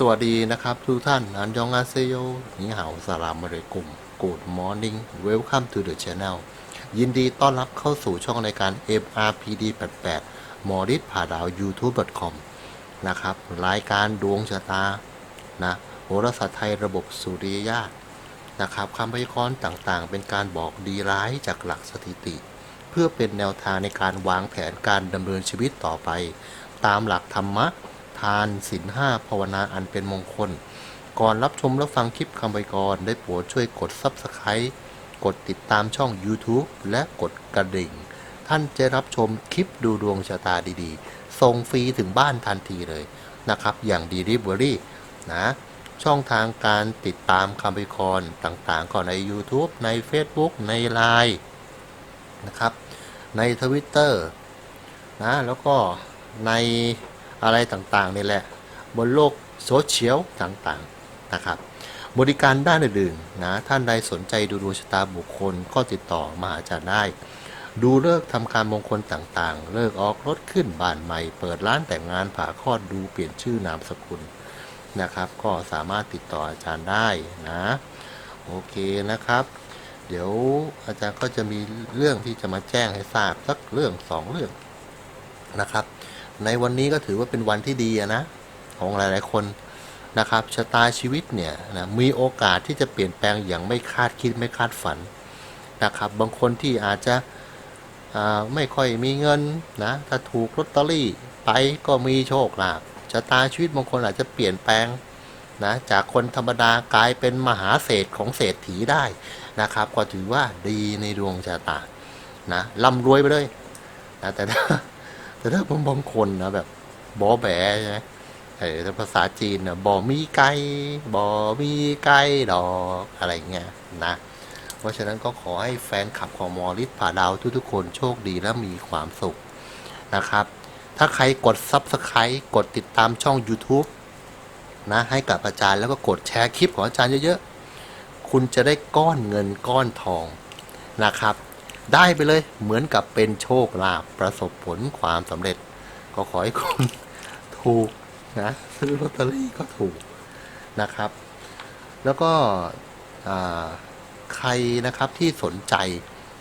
สวัสดีนะครับทุกท่าน อันยองอาเซโยนี่หาวสลามเลกุม Good Morning Welcome to the channel ยินดีต้อนรับเข้าสู่ช่องรายการ MRPD 88หมอริดผ่าดาว YouTube.com นะครับ รายการดวงชะตา นะโหราศาสตร์ไทยระบบสุริยญาตนะครับคำพยากรณ์ต่างๆ เป็นการบอกดีร้ายจากหลักสถิติ เพื่อเป็นแนวทางในการวางแผนการดำเนินชีวิตต่อไป ตามหลักธรรมะ ทานศีลห้าภาวนาอันเป็นมงคล ก่อนรับชมและฟังคลิปคำพยากรได้โปรดช่วยกด Subscribe กดติดตามช่อง YouTube และกดกระดิ่ง ท่านจะรับชมคลิปดูดวงชะตาดีๆ ส่งฟรีถึงบ้านทันทีเลยนะครับ อย่าง Delivery นะ ช่องทางการติดตามคำพยากรต่างๆ ก็ใน YouTube ใน Facebook ใน Line นะครับ ใน Twitter นะ แล้วก็ใน อะไรต่างๆนี่แหละ บนโลกโซเชียลต่างๆนะครับ บริการด้านอื่นๆนะท่านใดสนใจดูดวงชะตาบุคคลก็ติดต่อมาอาจารย์ได้ ดูเลิกทำการมงคลต่างๆ เลิกออกรถขึ้นบ้านใหม่ เปิดร้านแต่งงานผ่าคลอดดูเปลี่ยนชื่อนามสกุลนะครับ ก็สามารถติดต่ออาจารย์ได้นะโอเคนะครับ เดี๋ยวอาจารย์ก็จะมีเรื่องที่จะมาแจ้งให้ทราบสักเรื่องสองเรื่องนะครับ ในวันนี้ก็ถือว่าเป็นวันที่ดีนะของหลายๆคนนะครับชะตาชีวิตเนี่ยนะมีโอกาสที่จะเปลี่ยนแปลงอย่างไม่คาดคิดไม่คาดฝันนะครับบางคนที่อาจจะไม่ค่อยมีเงินนะถ้าถูกลอตเตอรี่ไปก็มีโชคลาภชะตาชีวิตบางคนอาจจะเปลี่ยนแปลงนะจากคนธรรมดากลายเป็นมหาเศรษฐของเศรษฐีได้นะครับ ก็ถือว่าดีในดวงชะตานะร่ำรวยไปเลยนะแต่ แต่ถ้าบางบางคนนะแบบบอแบใช่ไหมเออถ้าภาษาจีนนะบอมีไก่บอมีไก่ดอกอะไรเงี้ยนะเพราะฉะนั้นก็ขอให้แฟนคลับของมอริสผ่าดาวทุกๆคนโชคดีและมีความสุขนะครับ ถ้าใครกด Subscribe กดติดตามช่อง YouTube นะให้กับอาจารย์แล้วก็กดแชร์คลิปของอาจารย์เยอะๆ คุณจะได้ก้อนเงินก้อนทองนะครับ ได้ไปเลย เหมือนกับเป็นโชคลาภประสบผลความสำเร็จ ก็ขอให้คุณถูกนะซื้อลอตเตอรี่ก็ถูกนะครับ แล้วก็ใครนะครับที่สนใจ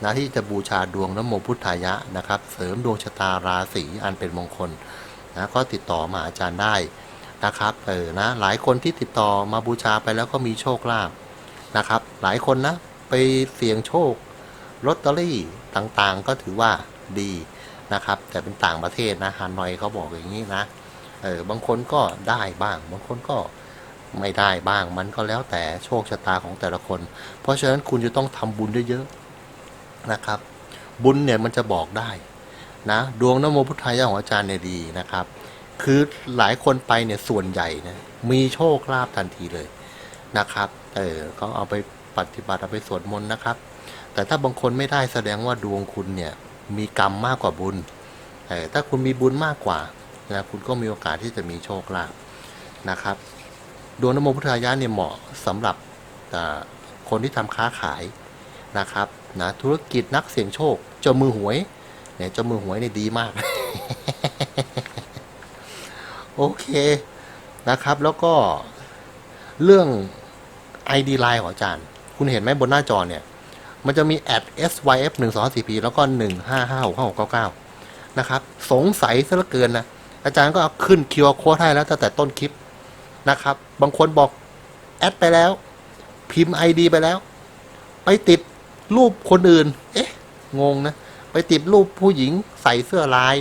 นะที่จะบูชาดวงนโมพุทธายะนะครับ เสริมดวงชะตาราศีอันเป็นมงคลนะก็ติดต่อมาอาจารย์ได้นะครับเออนะหลายคนที่ติดต่อมาบูชาไปแล้วก็มีโชคลาภนะครับ หลายคนนะไปเสี่ยงโชค ลอตเตอรี่ต่างๆก็ถือว่าดีนะครับ แต่เป็นต่างประเทศนะฮานอยเขาบอกอย่างนี้นะเออบางคนก็ได้บ้าง บางคนก็ไม่ได้บ้าง มันก็แล้วแต่โชคชะตาของแต่ละคน เพราะฉะนั้นคุณจะต้องทำบุญเยอะๆนะครับ บุญเนี่ยมันจะบอกได้นะดวงนโมพุทธายะของอาจารย์เนี่ยดีนะครับ คือหลายคนไปเนี่ยส่วนใหญ่นี่ยมีโชคลาภทันทีเลยนะครับ เออก็เอาไปปฏิบัติเอาไปสวดมนต์นะครับ แต่ถ้าบางคนไม่ได้แสดงว่าดวงคุณเนี่ยมีกรรมมากกว่าบุญเออถ้าคุณมีบุญมากกว่านะคุณก็มีโอกาสที่จะมีโชคลาภนะครับ ดวงนโมพุทธายะเนี่ยเหมาะสำหรับคนที่ทำค้าขายนะครับนะธุรกิจนักเสี่ยงโชคเจ้ามือหวยเนี่ยเจ้ามือหวยเนี่ยดีมาก โอเคนะครับแล้วก็เรื่อง ID Line ของอาจารย์ คุณเห็นไหมบนหน้าจอเนี่ย มันจะมี at syf 1 2 4 p แล้วก็ 1 5 5 6 5 6 9 9 นะครับ สงสัยซะเหลือเกินนะ อาจารย์ก็เอาขึ้น QR code ให้แล้วตั้งแต่ต้นคลิปนะครับ บางคนบอก แอดไปแล้ว พิมพ์ ID ไปแล้ว ไปติดรูปคนอื่น เอ๊ะ งงนะ ไปติดรูปผู้หญิงใส่เสื้อลาย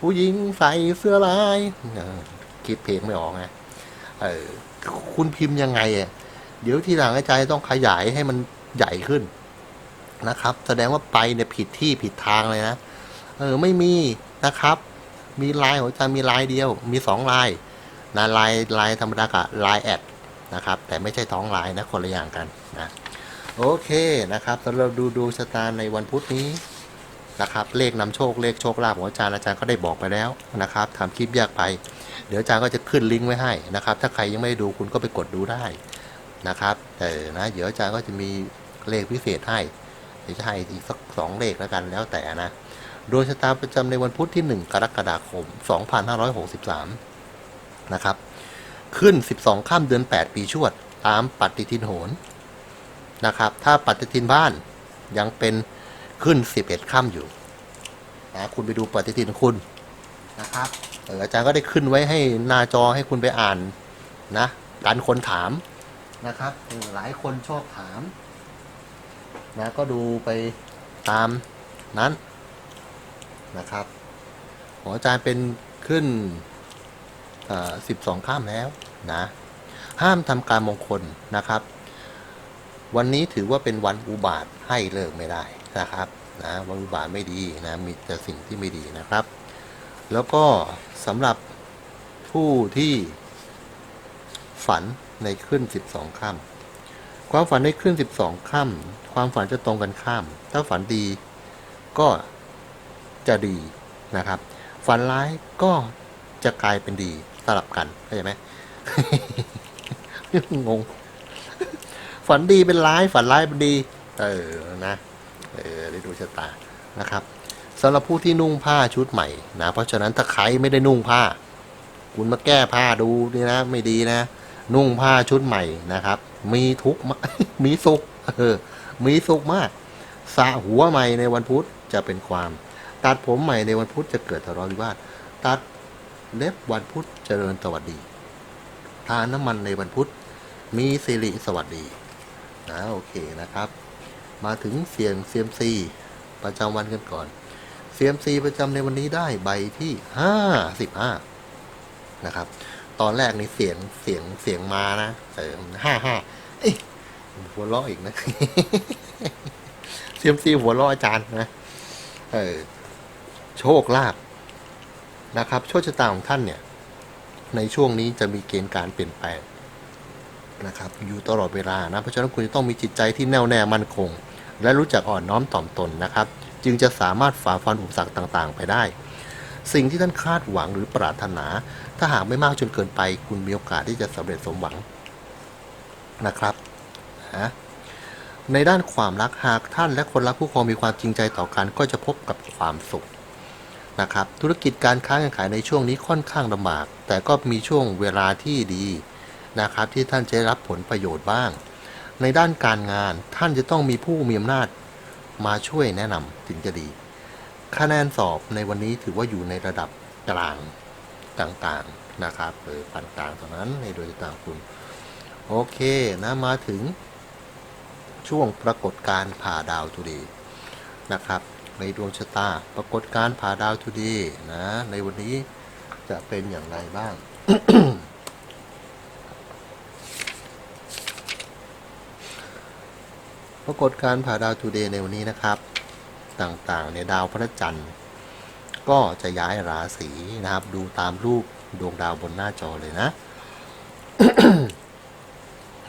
ผู้หญิงใส่เสื้อลายคิดเพลงไม่ออกไงเออคุณพิมพ์ยังไงอะเดี๋ยวทีหลังอาจารย์ต้องขยายให้มันใหญ่ขึ้น นะครับ แสดงว่าไปเนี่ยผิดที่ผิดทางเลยนะ เออไม่มีนะครับ มีลายของอาจารย์มีลายเดียว มีสองลายนะลายลายธรรมดากับลายแอดนะครับ แต่ไม่ใช่ท้องลายนะคนละอย่างกันนะโอเคนะครับสำหรับดูดวงชะตาในวันพุธนี้นะครับเลขนำโชคเลขโชคลาภของอาจารย์อาจารย์ก็ได้บอกไปแล้วนะครับทำคลิปแยกไป เดี๋ยวอาจารย์ก็จะขึ้นลิงก์ไว้ให้นะครับ ถ้าใครยังไม่ได้ดูคุณก็ไปกดดูได้นะครับเออนะเดี๋ยวอาจารย์ก็จะมีเลขพิเศษให้ เดี๋ยวจะให้อีกสักสองเลขแล้วกันแล้วแต่นะ โดวงชะตาประจำในวันพุธที่ 1 กรกฎาคม 2563 นะครับ ขึ้น 12 ข้ามเดือน 8 ปีชวด ตามปฏิทินโหรนะครับ ถ้าปฏิทินบ้านยังเป็นขึ้น 11 ข้ามอยู่นะคุณไปดูปฏิทินคุณนะครับเอออาจารย์ก็ได้ขึ้นไว้ให้หน้าจอให้คุณไปอ่านนะการคนถามนะครับหลายคนชอบถาม นะก็ดูไปตามนั้นนะครับของอาจารย์เป็นขึ้นสิบสองข้ามแล้วนะห้ามทำการมงคลนะครับ วันนี้ถือว่าเป็นวันอุบาทให้เลิกไม่ได้นะครับนะวันอุบาทไม่ดีนะมีแต่สิ่งที่ไม่ดีนะครับ แล้วก็สำหรับผู้ที่ฝันในขึ้น 12 ค่ำ ความฝันในขึ้น 12ค่ำความฝันจะตรงกันข้าม ถ้าฝันดีก็จะดีนะครับ ฝันร้ายก็จะกลายเป็นดีสลับกันเข้าใจไหมงง ฝันดีเป็นร้าย ฝันร้ายเป็นดี เออนะเออได้ดูชะตานะครับสำหรับผู้ที่นุ่งผ้าชุดใหม่นะเพราะฉะนั้นถ้าใครไม่ได้นุ่งผ้า คุณมาแก้ผ้าดูนี่นะ ไม่ดีนะ นุ่งผ้าชุดใหม่นะครับ มีทุกข์มีสุขเออมีสุขมากสระหัวใหม่ในวันพุธจะเป็นความ ตัดผมใหม่ในวันพุธจะเกิดทะเลาะวิวาทตัดเล็บวันพุธเจริญสวัสดี ทานน้ำมันในวันพุธมีสิริสวัสดีนะโอเคนะครับ มาถึงเสียงเซียมซีประจำวันกันก่อนเซียมซีประจำในวันนี้ได้ใบที่ห้าสิบห้านะครับ ตอนแรกนี่เสียงเสียงเสียงมานะเออห้าห้า หัวเราะอีกนะเซียมซีหัวเราะอาจารย์นะเออโชคลาภนะครับ โชคชะตาของท่านเนี่ย ในช่วงนี้จะมีเกณฑ์การเปลี่ยนแปลงนะครับ อยู่ตลอดเวลานะ เพราะฉะนั้นคุณจะต้องมีจิตใจที่แน่วแน่มั่นคง และรู้จักอ่อนน้อมถ่อมตนนะครับ จึงจะสามารถฝ่าฟันอุปสรรคต่าง ๆ ไปได้ สิ่งที่ท่านคาดหวังหรือปรารถนา ถ้าหากไม่มากจนเกินไป คุณมีโอกาสที่จะสำเร็จสมหวัง นะครับนะในด้านความรักหากท่านและคนรักผู้ครองมีความจริงใจต่อกัน ก็จะพบกับความสุขนะครับธุรกิจการค้าการขายในช่วงนี้ค่อนข้างลำบาก แต่ก็มีช่วงเวลาที่ดีนะครับที่ท่านจะได้รับผลประโยชน์บ้าง ในด้านการงานท่านจะต้องมีผู้มีอำนาจมาช่วยแนะนำถึงจะดี คะแนนสอบในวันนี้ถือว่าอยู่ในระดับกลางต่างๆนะครับหรือปานกลางเท่านั้นในโดยต่างคุณ โอเคนะมาถึงช่วงปรากฏการผ่าดาวทุดีนะครับ ในดวงชะตาปรากฏการผ่าดาวทุดีนะ ในวันนี้จะเป็นอย่างไรบ้างปรากฏการผ่าดาวทูเดย์ในวันนี้นะครับ ต่างๆในดาวพระจันทร์ก็จะย้ายราศีนะครับ ดูตามรูปดวงดาวบนหน้าจอเลยนะ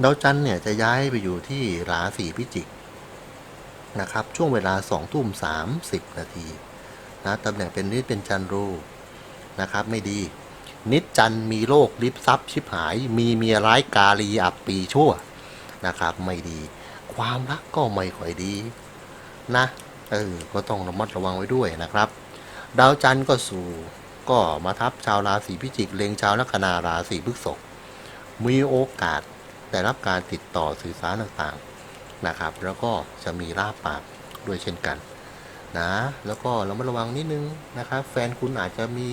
ดาวจันทร์เนี่ยจะย้ายไปอยู่ที่ราศีพิจิกนะครับช่วงเวลา2ทุ่ม30 นาทีนะตำแหน่งเป็นนิดเป็นจันทรูนะครับไม่ดี นิดจันทร์มีโรคลิบซับชิบหาย มีเมียร้ายกาลีอับปีชั่วนะครับไม่ดี ความรักก็ไม่ค่อยดีนะเออก็ต้องระมัดระวังไว้ด้วยนะครับ ดาวจันทร์ก็สู่ก็มาทับชาวราศีพิจิกเลงชาวลัคนาราศีพฤษภมีโอกาส ได้รับการติดต่อสื่อสารต่างๆนะครับ แล้วก็จะมีลาบปากด้วยเช่นกันนะแล้วก็เรามาระวังนิดนึงนะครับ แฟนคุณอาจจะมี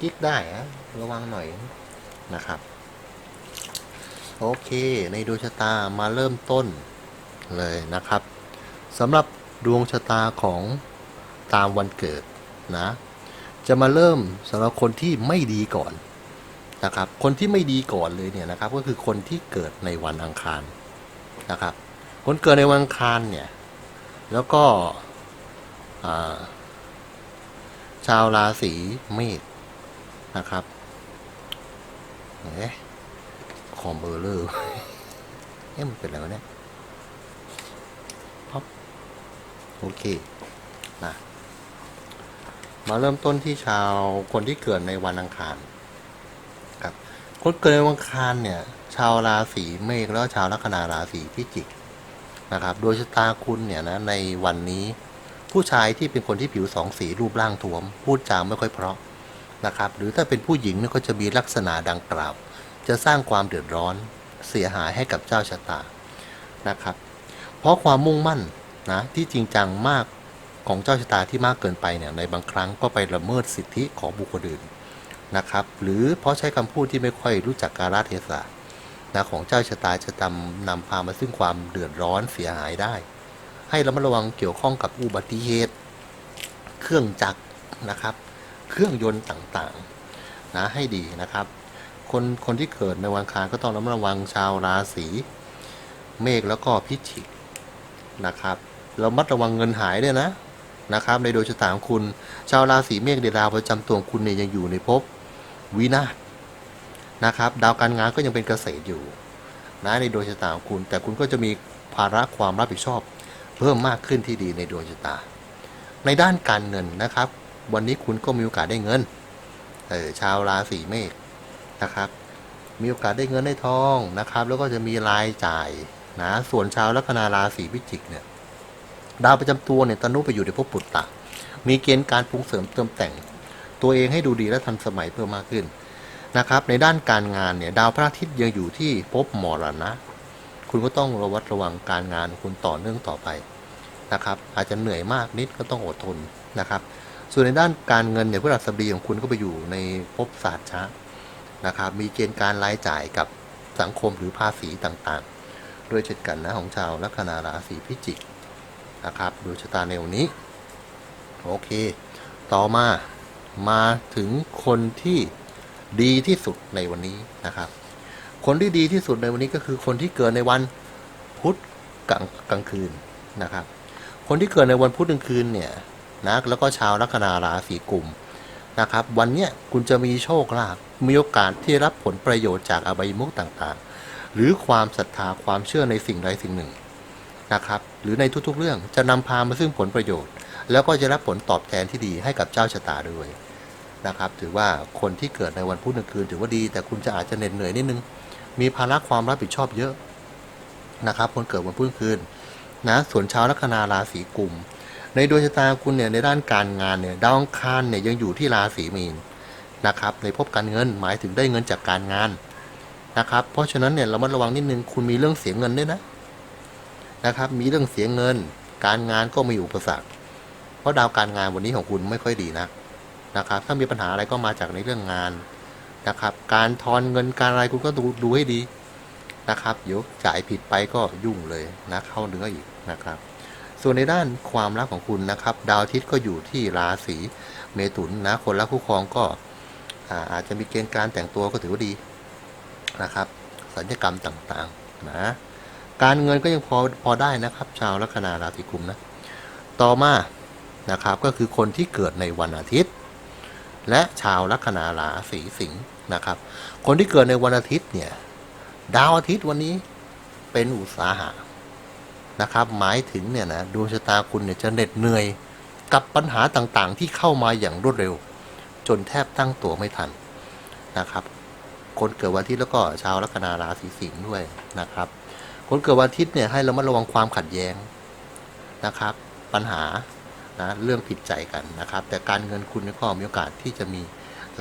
กิ๊กได้อะระวังหน่อยนะครับ โอเค ในดวงชะตามาเริ่มต้นเลยนะครับสำหรับดวงชะตาของตามวันเกิดนะ จะมาเริ่มสำหรับคนที่ไม่ดีก่อน นะครับ คนที่ไม่ดีก่อนเลยเนี่ยนะครับ ก็คือคนที่เกิดในวันอังคารนะครับ คนเกิดในวันอังคารเนี่ยแล้วก็าชาวราศีเมษนะครับเอ๊ะคอมเบอร์เลอร์เอ๊ะมันเป็นอะไรวะเนี่ยพับโอเคนะมาเริ่มต้นที่ชาวคนที่เกิดในวันอังคาร คนเกิดในวันอังคารเนี่ย ชาวราศีเมษแล้วชาวลัคนาราศีพิจิกนะครับ โดยชะตาคุณเนี่ยนะในวันนี้ ผู้ชายที่เป็นคนที่ผิวสองสีรูปร่างท้วม พูดจาไม่ค่อยเพราะนะครับ หรือถ้าเป็นผู้หญิงเนี่ยก็จะมีลักษณะดังกล่าว จะสร้างความเดือดร้อนเสียหายให้กับเจ้าชะตานะครับ เพราะความมุ่งมั่นนะที่จริงจังมากของเจ้าชะตาที่มากเกินไปเนี่ยในบางครั้งก็ไปละเมิดสิทธิของบุคคลอื่น นะครับ หรือเพราะใช้คำพูดที่ไม่ค่อยรู้จักกาลเทศะนะของเจ้าชะตาจะนำนำพามาซึ่งความเดือดร้อนเสียหายได้ ให้ระมัดระวังเกี่ยวข้องกับอุบัติเหตุ เครื่องจักรนะครับ เครื่องยนต์ต่างๆนะให้ดีนะครับ คนคนที่เกิดในวันคารก็ต้องระมัดระวังชาวราศีเมษแล้วก็พิจิกนะครับระมัดระวังเงินหายด้วยนะนะครับในโดยชะตาของคุณ ชาวราศีเมษเดดาวประจำตัวของคุณเนี่ยยังอยู่ในภพ วินาศนะครับ ดาวการงานก็ยังเป็นเกษตรอยู่นะในโดยชะตาของคุณ แต่คุณก็จะมีภาระความรับผิดชอบ เพิ่มมากขึ้นที่ดีในดวงชะตา ในด้านการเงินนะครับ วันนี้คุณก็มีโอกาสได้เงินเออชาวราศีเมษนะครับ มีโอกาสได้เงินได้ทองนะครับ แล้วก็จะมีรายจ่ายนะส่วนชาวลัคนาราศีพิจิกเนี่ยดาวประจำตัวเนี่ยตนุไปอยู่ในภพปุตตะมีเกณฑ์การปรุงเสริมเติมแต่ง ตัวเองให้ดูดีและทันสมัยเพิ่มมากขึ้นนะครับ ในด้านการงานเนี่ยดาวพระอาทิตย์ยังอยู่ที่ภพมรณะ คุณก็ต้องระวัดระวังการงานคุณต่อเนื่องต่อไปนะครับ อาจจะเหนื่อยมากนิดก็ต้องอดทนนะครับ ส่วนในด้านการเงินเนี่ยพฤหัสบดีของคุณก็ไปอยู่ในภพศาสตร์ช้านะครับ มีเกณฑ์การรายจ่ายกับสังคมหรือภาษีต่างๆ ด้วยเช่นกันนะของชาวลัคนาราศีพิจิกนะครับดูชะตาในวันนี้ โอเค ต่อมา มาถึงคนที่ดีที่สุดในวันนี้นะครับ คนที่ดีที่สุดในวันนี้ก็คือคนที่เกิดในวันพุธกลางกลางคืนนะครับ คนที่เกิดในวันพุธกลางคืนเนี่ยนะแล้วก็ชาวลัคนาราศีกุมนะครับ วันเนี้ยคุณจะมีโชคลาภมีโอกาสที่รับผลประโยชน์จากอบายมุขต่างๆ หรือความศรัทธาความเชื่อในสิ่งใดสิ่งหนึ่งนะครับ หรือในทุกๆเรื่องจะนำพามาซึ่งผลประโยชน์ แล้วก็จะรับผลตอบแทนที่ดีให้กับเจ้าชะตาด้วย นะครับ ถือว่าคนที่เกิดในวันพุธกลางคืนถือว่าดี แต่คุณจะอาจจะเหน็ดเหนื่อยนิดนึง มีภาระความรับผิดชอบเยอะนะครับ คนเกิดวันพุธกลางคืนนะส่วนชาวลัคนาราศีกุม ในดวงชะตาคุณเนี่ยในด้านการงานเนี่ยดาวอังคารเนี่ยยังอยู่ที่ราศีมีนนะครับ ในภพการเงินหมายถึงได้เงินจากการงานนะครับ เพราะฉะนั้นเนี่ยเรามาระวังนิดนึงคุณมีเรื่องเสียเงินด้วยนะนะครับ มีเรื่องเสียเงิน การงานก็มีอุปสรรค เพราะดาวการงานวันนี้ของคุณไม่ค่อยดีนะ นะครับ ถ้ามีปัญหาอะไรก็มาจากในเรื่องงานนะครับ การทอนเงินการอะไรคุณก็ดูดูให้ดีนะครับเดี๋ยวจ่ายผิดไปก็ยุ่งเลยนะเข้าเนื้ออีกนะครับ ส่วนในด้านความรักของคุณนะครับ ดาวอาทิตย์ก็อยู่ที่ราศีเมถุนนะคนรักคู่ครองก็อาอาจจะมีเกณฑ์การแต่งตัวก็ถือว่าดีนะครับสัญญกรรมต่างๆนะการเงินก็ยังพอพอได้นะครับ ชาวลัคนาราศีกุมนะต่อมานะครับก็คือคนที่เกิดในวันอาทิตย์ และชาวลัคนาราศีสิงห์นะครับ คนที่เกิดในวันอาทิตย์เนี่ย ดาวอาทิตย์วันนี้เป็นอุตสาหะนะครับ หมายถึงเนี่ยนะดวงชะตาคุณเนี่ยจะเหน็ดเหนื่อยกับปัญหาต่างๆ ที่เข้ามาอย่างรวดเร็ว จนแทบตั้งตัวไม่ทันนะครับ คนเกิดวันอาทิตย์แล้วก็ชาวลัคนาราศีสิงห์ด้วยนะครับ คนเกิดวันอาทิตย์เนี่ยให้เรามาระวังความขัดแย้งนะครับ ปัญหา นะเรื่องผิดใจกันนะครับ แต่การเงินคุณก็มีโอกาสที่จะมี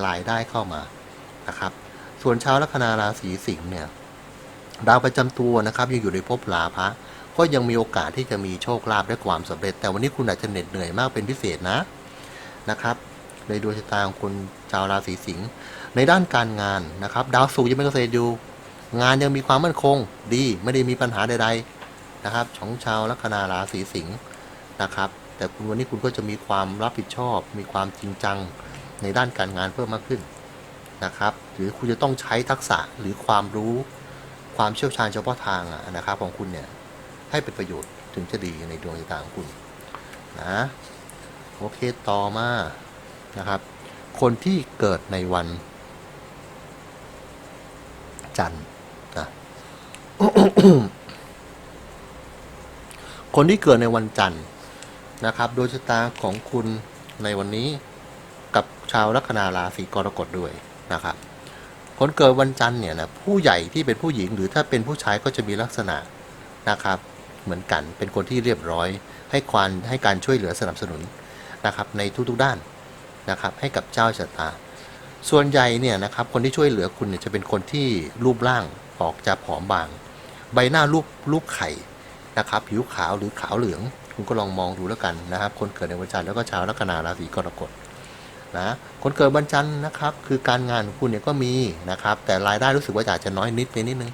รายได้เข้ามานะครับ ส่วนชาวลัคนาราศีสิงห์เนี่ยดาวประจำตัวนะครับยังอยู่ในภพลาภะก็ยังมีโอกาสที่จะมีโชคลาภและความสำเร็จ แต่วันนี้คุณอาจจะเหน็ดเหนื่อยมากเป็นพิเศษนะนะครับ ในดวงชะตาของคุณชาวราศีสิงห์ในด้านการงานนะครับ ดาวศุกร์ยังเป็นเกษตรอยู่งานยังมีความมั่นคงดีไม่ได้มีปัญหาใด ๆนะครับ ของชาวลัคนาราศีสิงห์นะครับ แต่คุณวันนี้คุณก็จะมีความรับผิดชอบ มีความจริงจังในด้านการงานเพิ่มมากขึ้นนะครับ หรือคุณจะต้องใช้ทักษะหรือความรู้ความเชี่ยวชาญเฉพาะทางนะครับของคุณเนี่ยให้เป็นประโยชน์ถึงจะดีในดวงชะตาของคุณนะโอเคต่อมานะครับ คนที่เกิดในวัน จันทร์นะคนที่เกิดในวันจันทร์ นะครับโดยชะตาของคุณในวันนี้กับชาวลัคนาราศีกรกฎด้วยนะครับ คนเกิดวันจันทร์เนี่ยนะผู้ใหญ่ที่เป็นผู้หญิงหรือถ้าเป็นผู้ชายก็จะมีลักษณะนะครับ เหมือนกันเป็นคนที่เรียบร้อย ให้ความให้การช่วยเหลือสนับสนุนนะครับ ในทุกๆด้านนะครับ ให้กับเจ้าชะตา ส่วนใหญ่เนี่ยนะครับคนที่ช่วยเหลือคุณเนี่ยจะเป็นคนที่รูปร่างออกจะผอมบาง ใบหน้ารูปรูปไข่นะครับ ผิวขาวหรือขาวเหลือง คุณก็ลองมองดูแล้วกันนะครับ คนเกิดในวันจันทร์แล้วก็ชาวลัคนาราศีกรกฎนะคนเกิดวันจันทร์นะครับคือการงานของคุณเนี่ยก็มีนะครับ แต่รายได้รู้สึกว่าอาจจะน้อยนิดไปนิดนึง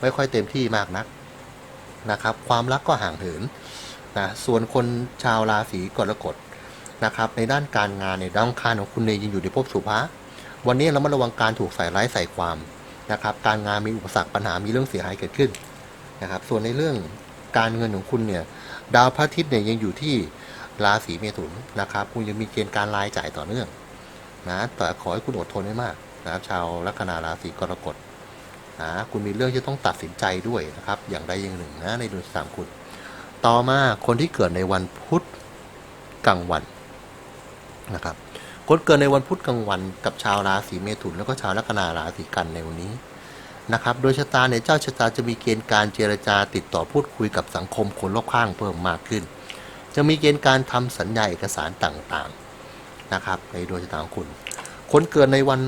ไม่ค่อยเต็มที่มากนักนะครับ ความรักก็ห่างเหินนะส่วนคนชาวราศีกรกฎนะครับ ในด้านการงานในยดาวอังคารของคุณเนี่ยยังอยู่ในภพสุภะวันนี้เรามาระวังการถูกใส่ร้ายใส่ความนะครับ การงานมีอุปสรรคปัญหามีเรื่องเสียหายเกิดขึ้นนะครับ ส่วนในเรื่องการเงินของคุณเนี่ย ดาวพระอาทิตย์เนี่ยยังอยู่ที่ราศีเมถุนนะครับ คุณยังมีเกณฑ์การรายจ่ายต่อเนื่องนะแต่ขอให้คุณอดทนให้มากนะครับ ชาวลัคนาราศีกรกฎนะคุณมีเรื่องที่ต้องตัดสินใจด้วยนะครับ อย่างใดอย่างหนึ่งนะในดวงชะตาของคุณ ต่อมาคนที่เกิดในวันพุธกลางวันนะครับคนเกิดในวันพุธกลางวันกับชาวราศีเมถุนแล้วก็ชาวลัคนาราศีกันในวันนี้ นะครับโดยชะตาเนี่ยเจ้าชะตาจะมีเกณฑ์การเจรจาติดต่อพูดคุยกับสังคมคนรอบข้างเพิ่มมากขึ้น จะมีเกณฑ์การทำสัญญาเอกสารต่างๆนะครับในดวงชะตาของคุณคนเกิดในวัน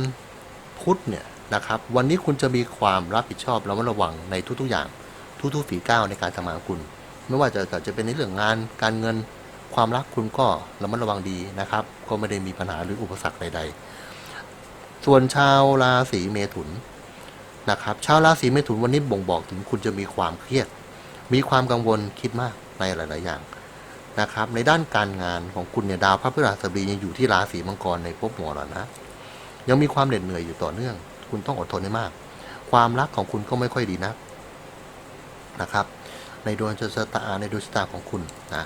พุธเนี่ยนะครับวันนี้คุณจะมีความรับผิดชอบและระวังในทุกๆอย่างทุกๆฝีก้าวในการทำงานคุณ ไม่ว่าจะจะเป็นในเรื่องงานการเงินความรักคุณก็ระมัดระวังดีนะครับ ก็ไม่ได้มีปัญหาหรืออุปสรรคใด ๆ ส่วนชาวราศีเมถุน นะครับชาวราศีเมถุนวันนี้บ่งบอกถึงคุณจะมีความเครียด มีความกังวลคิดมากในหลาย ๆ อย่างนะครับ ในด้านการงานของคุณเนี่ยดาวพระพฤหัสบดียังอยู่ที่ราศีมังกรในภพหมัวหรอนะ ยังมีความเหน็ดเหนื่อยอยู่ต่อเนื่อง คุณต้องอดทนให้มาก ความรักของคุณก็ไม่ค่อยดีนักนะครับ ในดวงชะตาในดวงชะตาของคุณนะ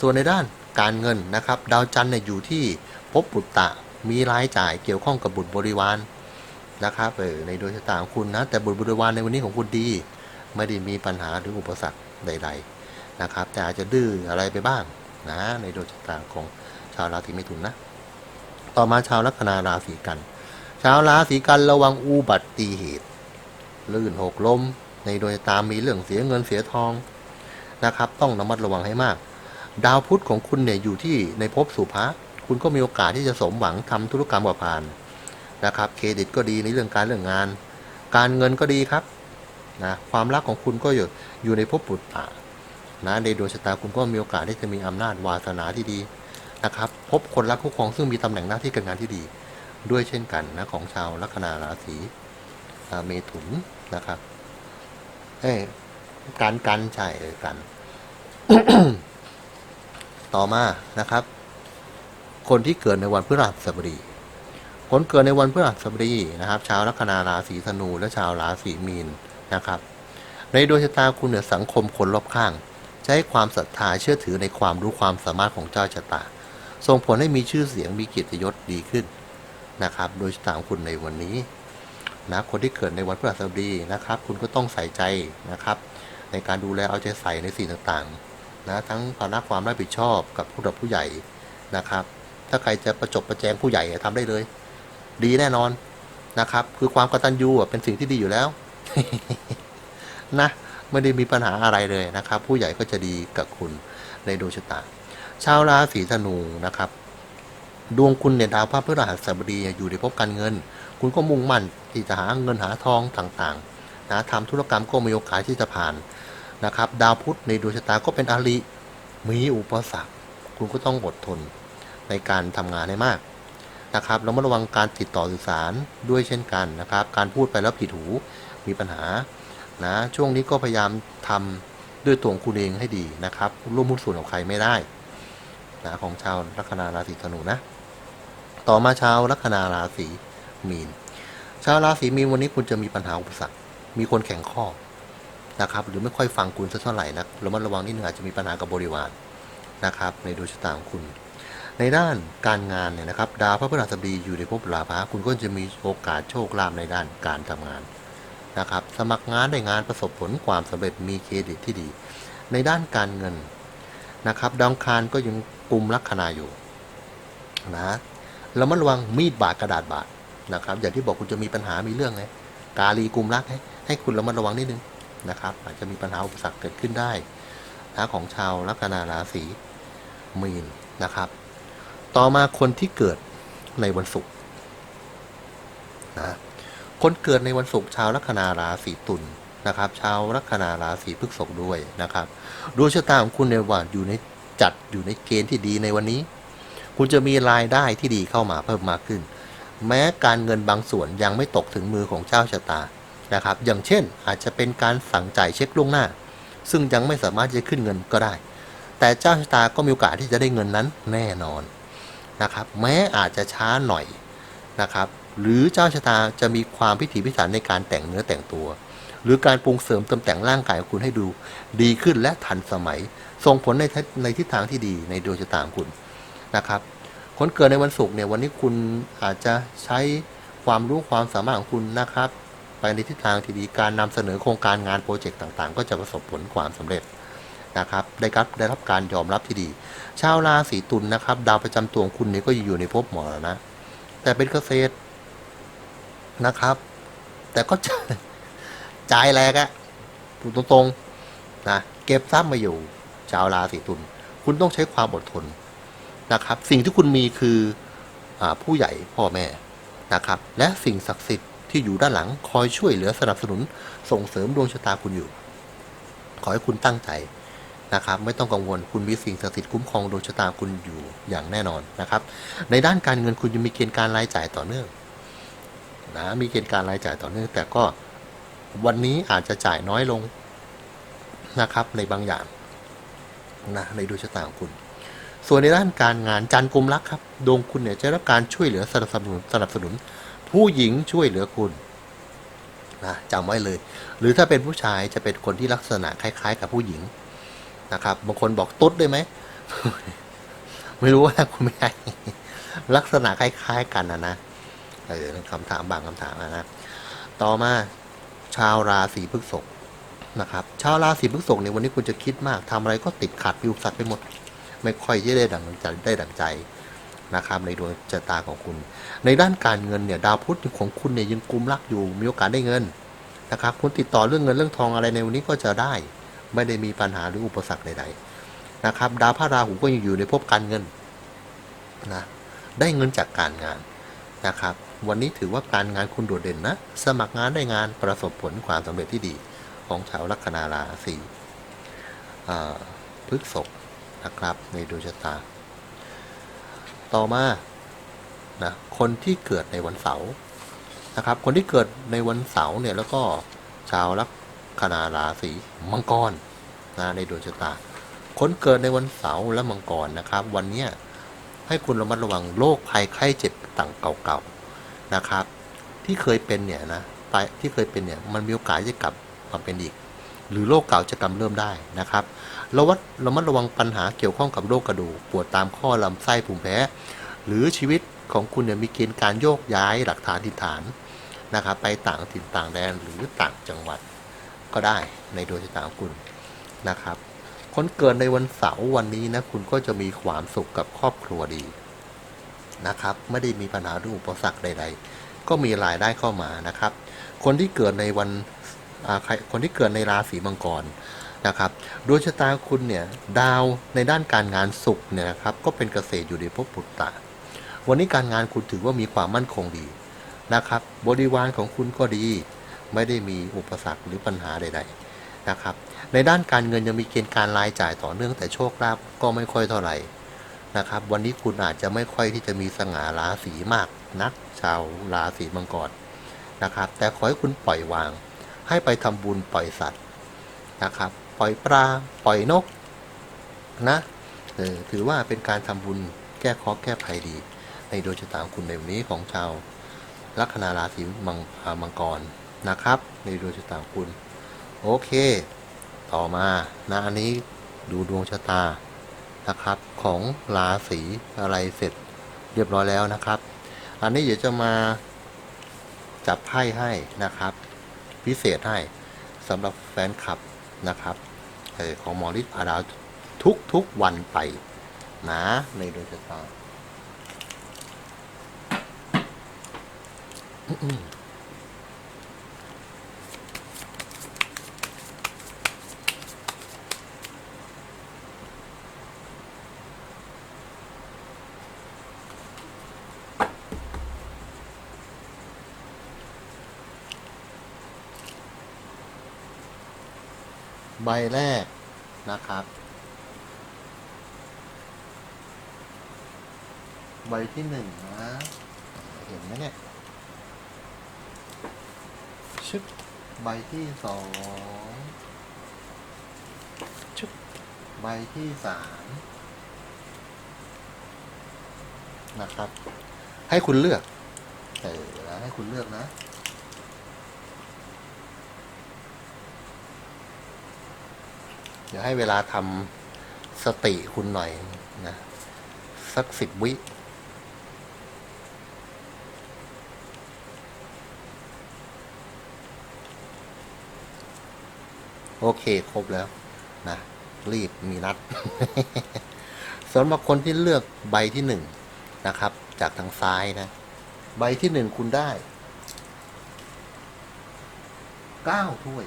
ส่วนในด้านการเงินนะครับ ดาวจันทร์เนี่ยอยู่ที่ภพบุตตะมีรายจ่ายเกี่ยวข้องกับบุตรบริวาร นะครับเออในดวงชะตาของคุณนะ แต่บุตรบริวารในวันนี้ของคุณดี ไม่ได้มีปัญหาหรืออุปสรรคใด ๆนะครับ แต่อาจจะดื้ออะไรไปบ้างนะในดวงชะตาของชาวราศีมิถุนนะ ต่อมาชาวลัคนาราศีกัน ชาวราศีกันระวังอุบัติเหตุ ลื่นหกล้ม ในดวงชะตามีเรื่องเสียเงินเสียทองนะครับ ต้องระมัดระวังให้มาก ดาวพุธของคุณเนี่ยอยู่ที่ในภพสุภะคุณก็มีโอกาสที่จะสมหวังทำธุรกรรมกว่าผ่าน นะครับเครดิตก็ดีในเรื่องการเรื่องงาน การเงินก็ดีครับนะความรักของคุณก็อยู่อยู่ในภพบุตตะนะในดวงชะตาคุณก็มีโอกาสที่จะมีอำนาจวาสนาที่ดีนะครับ พบคนรักคู่ครองซึ่งมีตำแหน่งหน้าที่การงานที่ดี ด้วยเช่นกันนะของชาวลัคนาราศีเมถุนนะครับเอ้การกันใช่เออกัน ต่อมานะครับ คนที่เกิดในวันพฤหัสบดี คนเกิดในวันพฤหัสบดีนะครับชาวลัคนาราศีธนูและชาวราศีมีนนะครับ ในดวงชะตาคุณเนี่ยสังคมคนรอบข้าง จะให้ความศรัทธาเชื่อถือในความรู้ความสามารถของเจ้าชะตา ส่งผลให้มีชื่อเสียงมีเกียรติยศดีขึ้นนะครับ โดยชะตาของคุณในวันนี้นะคนที่เกิดในวันพฤหัสบดีนะครับ คุณก็ต้องใส่ใจนะครับ ในการดูแลเอาใจใส่ในสิ่งต่างๆนะทั้งภาระความรับผิดชอบกับผู้หลักผู้ใหญ่นะครับ ถ้าใครจะประจบประแจงผู้ใหญ่ทำได้เลย ดีแน่นอนนะครับ คือความกตัญญูเป็นสิ่งที่ดีอยู่แล้ว นะไม่ได้มีปัญหาอะไรเลยนะครับ ผู้ใหญ่ก็จะดีกับคุณในดวงชะตาชาวราศีธนูนะครับ ดวงคุณเนี่ยดาวพระพฤหัสบดีอยู่ในภพการเงิน คุณก็มุ่งมั่นที่จะหาเงินหาทองต่างๆนะทำธุรกรรมก็มีโอกาสที่จะผ่านนะครับ ดาวพุธในดวงชะตาก็เป็นอาริมีอุปสรรค คุณก็ต้องอดทนในการทำงานให้มาก นะครับเรามาระวังการติดต่อสื่อสารด้วยเช่นกันนะครับ การพูดไปแล้วผิดหูมีปัญหานะช่วงนี้ก็พยายามทำด้วยตัวของคุณเองให้ดีนะครับร่วมหุ้นส่วนกับใครไม่ได้นะของชาวลัคนาราศีธนูนะ ต่อมาชาวลัคนาราศีมีน ชาวราศีมีนวันนี้คุณจะมีปัญหาอุปสรรค มีคนแข่งข้อนะครับ หรือไม่ค่อยฟังคุณสักเท่าไหร่นะระมัดระวังนิดนึงอาจจะมีปัญหากับบริวารนะครับ ในดวงชะตาของคุณ ในด้านการงานเนี่ยนะครับดาวพระพฤหัสบดีอยู่ในภพลาภะคุณก็จะมีโอกาสโชคลาภในด้านการทำงานนะครับสมัครงานได้งานประสบผลความสำเร็จมีเครดิตที่ดี ในด้านการเงินนะครับดาวอังคารก็ยังกลุ่มลัคนาอยู่นะเระมัดระวังมีดบาดกระดาษบาดนะครับอย่างที่บอกคุณจะมีปัญหามีเรื่องไงกาลีกลุ่มรักให้ให้คุณระมัดระวังนิดนึงนะครับอาจจะมีปัญหาอุปสรรคเกิดขึ้นได้นะของชาวลัคนาราศีมีนนะครับ ต่อมาคนที่เกิดในวันศุกร์นะคนเกิดในวันศุกร์ชาวลัคนาราศีตุลนะครับ ชาวลัคนาราศีพฤษภด้วยนะครับดวงชะตาของคุณในวันอยู่ในจัดอยู่ในเกณฑ์ที่ดีในวันนี้ คุณจะมีรายได้ที่ดีเข้ามาเพิ่มมากขึ้น แม้การเงินบางส่วนยังไม่ตกถึงมือของเจ้าชะตานะครับ อย่างเช่นอาจจะเป็นการสั่งจ่ายเช็คล่วงหน้า ซึ่งยังไม่สามารถจะขึ้นเงินก็ได้ แต่เจ้าชะตาก็มีโอกาสที่จะได้เงินนั้นแน่นอน นะครับ แม้อาจจะช้าหน่อยนะครับ หรือเจ้าชะตาจะมีความพิถีพิถันในการแต่งเนื้อแต่งตัว หรือการปรุงเสริมเติมแต่งร่างกายของคุณให้ดู ดีขึ้นและทันสมัย ส่งผลในทิศในทิศทางที่ดีในดวงชะตาของคุณนะครับคนเกิดในวันศุกร์เนี่ยวันนี้คุณอาจจะใช้ความรู้ความสามารถของคุณนะครับ ไปในทิศทางที่ดีการนำเสนอโครงการงานโปรเจกต์ต่างๆ ก็จะประสบผลความสำเร็จ นะครับได้รับได้รับการยอมรับที่ดี ชาวราศีตุลนะครับ ดาวประจำตัวของคุณเนี่ยก็อยู่ในภพหมอนะ แต่เป็นเกษตรนะครับ แต่ก็จ่ายแรกอะตรงๆนะเก็บทรัพย์มาอยู่ ชาวราศีตุลคุณต้องใช้ความอดทนนะครับ สิ่งที่คุณมีคืออผู้ใหญ่พ่อแม่นะครับ และสิ่งศักดิ์สิทธิ์ที่อยู่ด้านหลังคอยช่วยเหลือสนับสนุนส่งเสริมดวงชะตาคุณอยู่ ขอให้คุณตั้งใจ นะครับไม่ต้องกังวลคุณมีสิ่งศักดิ์สิทธิ์คุ้มครองดวงชะตาคุณอยู่อย่างแน่นอนนะครับในด้านการเงินคุณจะมีเกณฑ์การรายจ่ายต่อเนื่องนะมีเกณฑ์การรายจ่ายต่อเนื่อง แต่ก็วันนี้อาจจะจ่ายน้อยลงนะครับในบางอย่างนะในดวงชะตาของคุณ ส่วนในด้านการงานจันทร์กลุมรักครับดวงคุณเนี่ยจะได้รับการช่วยเหลือสนับสนุนสนับสนุน ผู้หญิงช่วยเหลือคุณนะจำไว้เลย หรือถ้าเป็นผู้ชายจะเป็นคนที่ลักษณะคล้าย ๆ กับผู้หญิง นะครับบางคนบอกตุ๊ดได้ไหมไม่รู้ว่าคุณไม่ได้ลักษณะคล้ายๆกันนะนะเออคำถามบางคำถามนะนะต่อมาชาวราศีพฤษภนะครับ ชาวราศีพฤษภเนี่ยวันนี้คุณจะคิดมากทำอะไรก็ติดขัดมีอุปสรรคไปหมด ไม่ค่อยจะได้ดังใจได้ดังใจนะครับ ในดวงชะตาของคุณ ในด้านการเงินเนี่ยดาวพุธของคุณเนี่ยยังกุมรักอยู่มีโอกาสได้เงินนะครับ คุณติดต่อเรื่องเงินเรื่องทองอะไรในวันนี้ก็จะได้ ไม่ได้มีปัญหาหรืออุปสรรคใดๆนะครับดาวพระราหูก็ยังอยู่ในภพการเงินนะได้เงินจากการงานนะครับ วันนี้ถือว่าการงานคุณโดดเด่นนะ สมัครงานได้งานประสบผลความสำเร็จที่ดีของชาวลัคนาราศีพฤษภนะครับในดวงชะตา ต่อมานะคนที่เกิดในวันเสาร์นะครับ คนที่เกิดในวันเสาร์เนี่ยแล้วก็ชาวลัค นาราศีมังกรนะในดวงชะตา คนเกิดในวันเสาร์และมังกรนะครับ วันเนี้ยให้คุณระมัดระวังโรคภัยไข้เจ็บต่างเก่าๆนะครับ ที่เคยเป็นเนี่ยนะไปที่เคยเป็นเนี่ยมันมีโอกาสจะกลับมาเป็นอีก หรือโรคเก่าจะกำเริ่มได้นะครับราวัดรามัดระวังปัญหาเกี่ยวข้องกับโรคกระดูกปวดตามข้อลำไส้ภูมิแพ้ หรือชีวิตของคุณเนี่ยมีเกณฑ์การโยกย้ายหลักฐานถิ่นฐานนะครับไปต่างถิ่นต่างแดนหรือต่างจังหวัด ก็ได้ในดวงชะตาของคุณนะครับ คนเกิดในวันเสาร์วันนี้นะคุณก็จะมีความสุขกับครอบครัวดีนะครับ ไม่ได้มีปัญหาหรืออุปสรรคใด ๆ ก็มีรายได้เข้ามานะครับ คนที่เกิดในวันครคนที่เกิดในราศีมังกรนะครับดวงชะตาคุณเนี่ยดาวในด้านการงานสุขเนี่ยนะครับก็เป็นเกษตรอยู่ในภพปุตตะ วันนี้การงานคุณถือว่ามีความมั่นคงดีนะครับ บริวารของคุณก็ดี ไม่ได้มีอุปสรรคหรือปัญหาใด ๆ นะครับ ในด้านการเงินยังมีเกณฑ์การรายจ่ายต่อเนื่องแต่โชคลาภก็ไม่ค่อยเท่าไหร่นะครับ วันนี้คุณอาจจะไม่ค่อยที่จะมีสง่าราศีมากนัก ชาวราศีมังกรนะครับ แต่ขอให้คุณปล่อยวาง ให้ไปทำบุญปล่อยสัตว์นะครับ ปล่อยปลาปล่อยนกนะเออถือว่าเป็นการทำบุญแก้เคราะห์แก้ภัยดี ในดวงชะตาของคุณในวันนี้ของชาวลัคนาราศีมังมังกร นะครับ ในดวงชะตาคุณ โอเค ต่อมานะอันนี้ดูดวงชะตานะครับ ของราศีอะไรเสร็จเรียบร้อยแล้วนะครับ อันนี้เดี๋ยวจะมาจับไพ่ให้นะครับ พิเศษให้สำหรับแฟนคลับนะครับเออของหมอฤทธิ์พาดาวทุกทุกวันไปนะในดวงชะตา บแรกนะครับ ใบที่หนึ่งนะ เห็นไหมเนี่ย ชึบใบที่สองชึบใบที่สามนะครับ ให้คุณเลือก เออแล้วให้คุณเลือกนะ เดี๋ยวให้เวลาทำสติคุณหน่อยนะสักสิบวิโอเค ครบแล้วนะรีบมีนัดสำหรับคนที่เลือกใบที่หนึ่งนะครับ จากทางซ้ายนะ ใบที่หนึ่งคุณได้เก้าถ้วย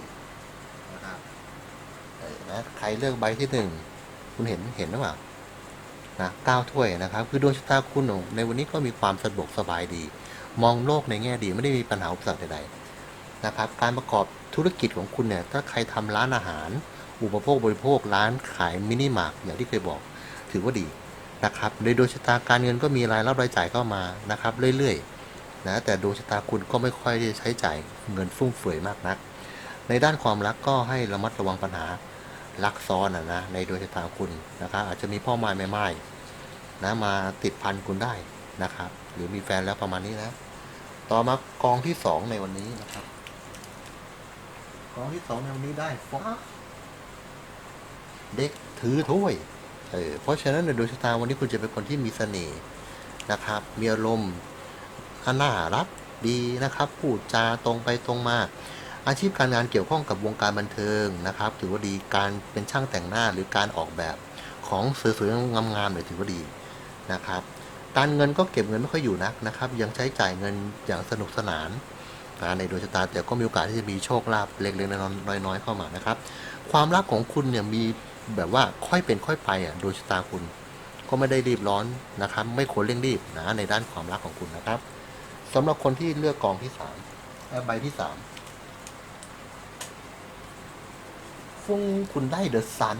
นะใครเลือกใบที่หนึ่งคุณเห็นเห็นหรือเปล่านะเก้าถ้วยนะครับ คือดวงชะตาคุณในวันนี้ก็มีความสะดวกสบายดี มองโลกในแง่ดีไม่ได้มีปัญหาอุปสรรคใดๆนะครับ การประกอบธุรกิจของคุณเนี่ยถ้าใครทำร้านอาหาร อุปโภคบริโภคร้านขายมินิมาร์ทอย่างที่เคยบอก ถือว่าดีนะครับในดวงชะตาการเงินก็มีรายรับรายจ่ายเข้ามานะครับเรื่อยๆนะแต่ดวงชะตาคุณก็ไม่ค่อยได้ใช้จ่ายเงินฟุ่มเฟือยมากนัก ในด้านความรักก็ให้ระมัดระวังปัญหา รักซ้อนนะนะในดวงชะตาคุณนะครับอาจจะมีพ่อไม้แม่ไม้นะมาติดพันคุณได้นะครับ หรือมีแฟนแล้วประมาณนี้นะ ต่อมากองที่สองในวันนี้นะครับกองที่สองในวันนี้ได้ฟ้าเด็กถือถ้วยเออเพราะฉะนั้นในดวงชะตาวันนี้คุณจะเป็นคนที่มีเสน่ห์นะครับ มีอารมณ์น่ารักดีนะครับ พูดจาตรงไปตรงมา อาชีพการงานเกี่ยวข้องกับวงการบันเทิงนะครับ ถือว่าดีการเป็นช่างแต่งหน้าหรือการออกแบบของสวยๆงามๆเลยถือว่าดีนะครับ การเงินก็เก็บเงินไม่ค่อยอยู่นักนะครับ ยังใช้จ่ายเงินอย่างสนุกสนานนะในดวงชะตาแต่ก็มีโอกาสที่จะมีโชคลาภเล็กๆน้อยๆเข้ามานะครับ ความรักของคุณเนี่ยมีแบบว่าค่อยเป็นค่อยไปอะดวงชะตาคุณก็ไม่ได้รีบร้อนนะครับ ไม่ควรเร่งรีบนะในด้านความรักของคุณนะครับ สำหรับคนที่เลือกกองที่สามใบที่สาม ฟุ้งคุณได้เดอะซัน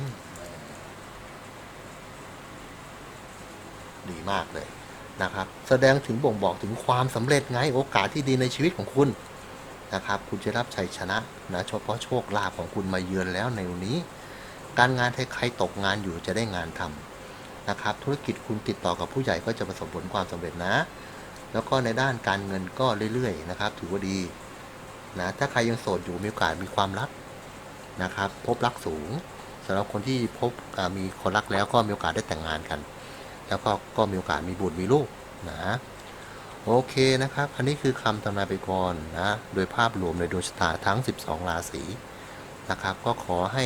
ดีมากเลยนะครับ แสดงถึงบ่งบอกถึงความสำเร็จไงโอกาสที่ดีในชีวิตของคุณนะครับ คุณจะรับชัยชนะนะเฉพาะโชคลาภของคุณมาเยือนแล้วในวันนี้ การงานใครตกงานอยู่จะได้งานทำนะครับ ธุรกิจคุณติดต่อกับผู้ใหญ่ก็จะประสบผลความสำเร็จนะ แล้วก็ในด้านการเงินก็เรื่อยๆนะครับ ถือว่าดีนะถ้าใครยังโสดอยู่มีโอกาสมีความรัก นะครับ พบรักสูงสำหรับคนที่พบมีคนรักแล้วก็มีโอกาสได้แต่งงานกัน แล้วก็ก็มีโอกาสมีบุตรมีลูกนะโอเคนะครับ อันนี้คือคำทำนายไปก่อนนะ โดยภาพรวมในดวงชะตาทั้ง 12 ราศีนะครับ ก็ขอให้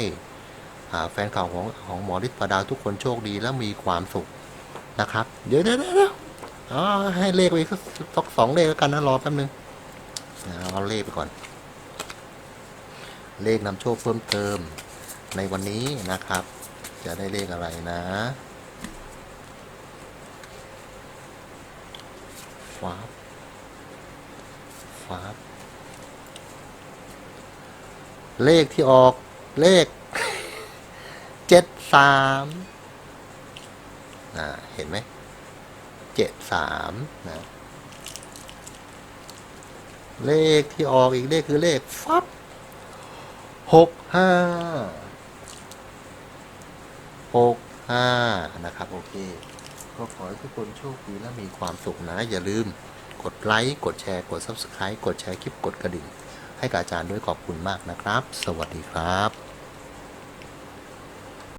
แฟนเก่าของของหมอฤทธิ์ประดาวทุกคนโชคดีและมีความสุขนะครับ เดี๋ยวเดี๋ยวเดี๋ยวให้เลขไปสักสองเลขแล้วกันนะรอแป๊บนึงเอาเลขไปก่อน เลขนำโชคเพิ่มเติมในวันนี้นะครับ จะได้เลขอะไรนะฟ้าบฟ้าบเลขที่ออกเลขเจ็ดสามเห็นไหมเจ็ดสามนะเลขที่ออกอีกเลขคือเลขฟับ หกห้าหกห้านะครับ โอเค ก็ขอให้ทุกคนโชคดีและมีความสุขนะ อย่าลืมกดไลค์ กดแชร์ กด Subscribe กดแชร์คลิป กดกระดิ่ง ให้กับอาจารย์ด้วยขอบคุณมากนะครับ สวัสดีครับ